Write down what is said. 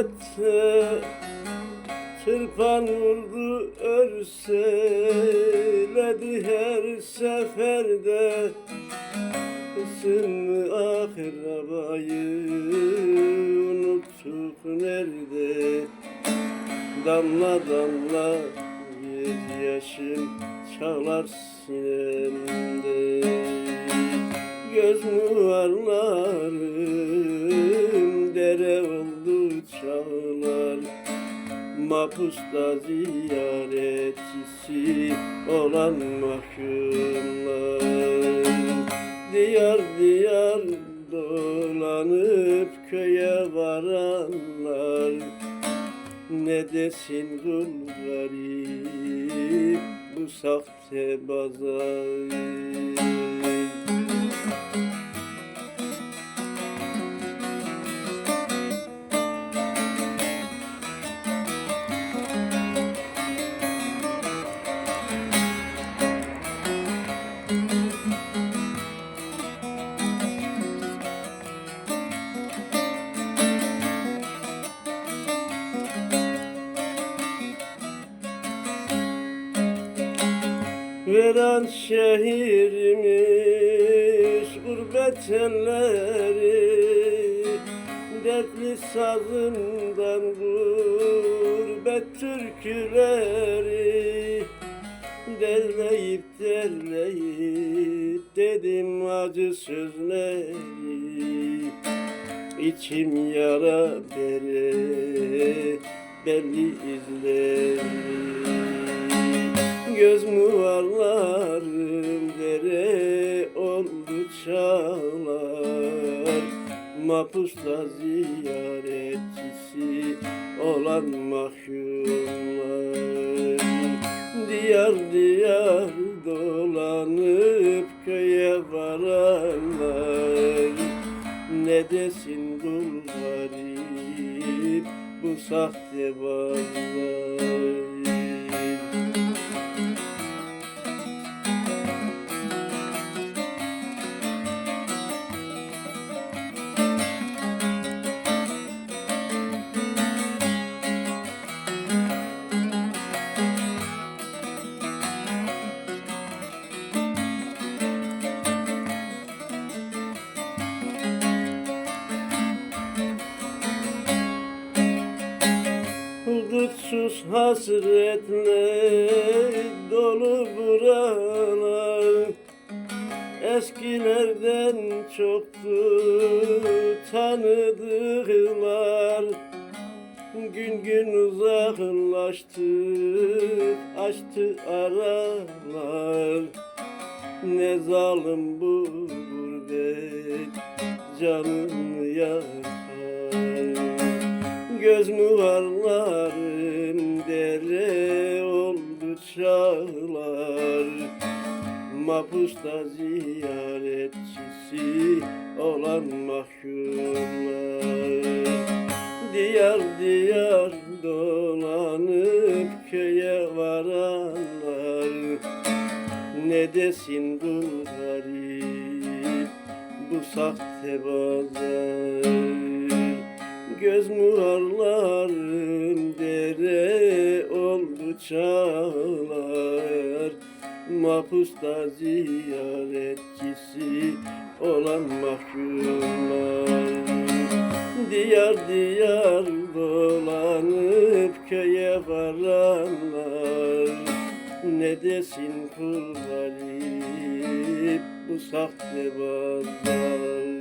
gurbette Tırpan vurdu örseledi her seferde Kısım akrabayı unuttuk nerede? Damla damla bir yaşım çağlar sinemde. Göz muvarlarım dere çağlar Mapusta ziyaretçisi olan mahkumlar. Diyar diyar dolanıp köye varanlar. Ne desin kul garip bu sahte bazar Veren şehrimiz gurbet elleri Dertli sazından gurbet türküleri. Derleyip derleyip dedim acı sözleri İçim yara bere belli izleri Göz muvarlarım dere oldu çağlar. Mapusta ziyaretçisi olan mahkumlar. Diyar diyar dolanıp köye varanlar. Ne desin kul garip bu sahte bazar Hudutsuz hasretle dolu buralar. Eskilerden çoktu tanıdıklar. Gün gün uzaklaştık açtı aralar. Ne zalim bu gurbet canımı yakar Göz muvarlarım dere oldu çağlar. Mapusta ziyaretçisi olan mahkumlar Diyar diyar dolanıp köye varanlar. Ne desin kul garip bu sahte bazar Göz muarlarım dere oldu çağlar. Mapusta ziyaretçisi olan mahkumlar. Diyar diyar dolanıp köye varanlar. Ne desin kul garip bu sahte bazar